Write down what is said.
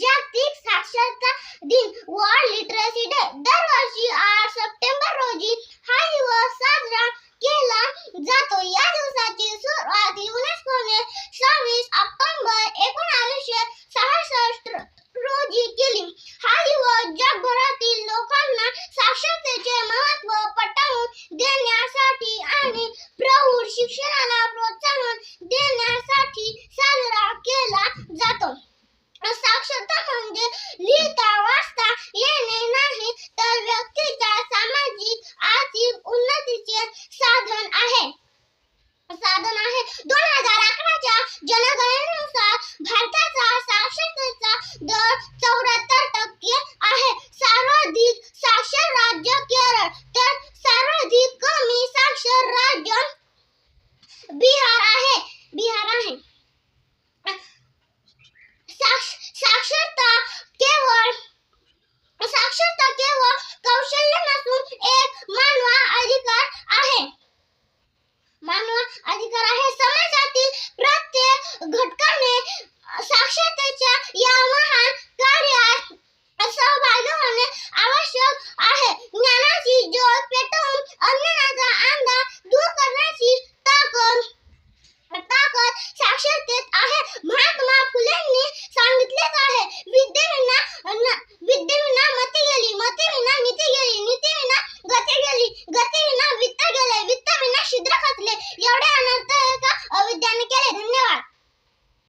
जागतिक साक्षरता दिन वर्ल्ड लिटरसी डे दरवर्षी आठ सप्टेंबर रोजी हा दिवस साजरा केला जातो. या दिवसाची सुरुवात युनेस्कोने सव्वीस ऑक्टोबर एकोणावीसशे सहासष्ट रोजी केली. हा दिवस जगभरातील लोकांना साक्षरतेचे महत्त्व पटवून देण्यासाठी आणि प्रौढ शिक्षणाला प्रोत्साहन देण्या linda अविज्ञान के लिए धन्यवाद।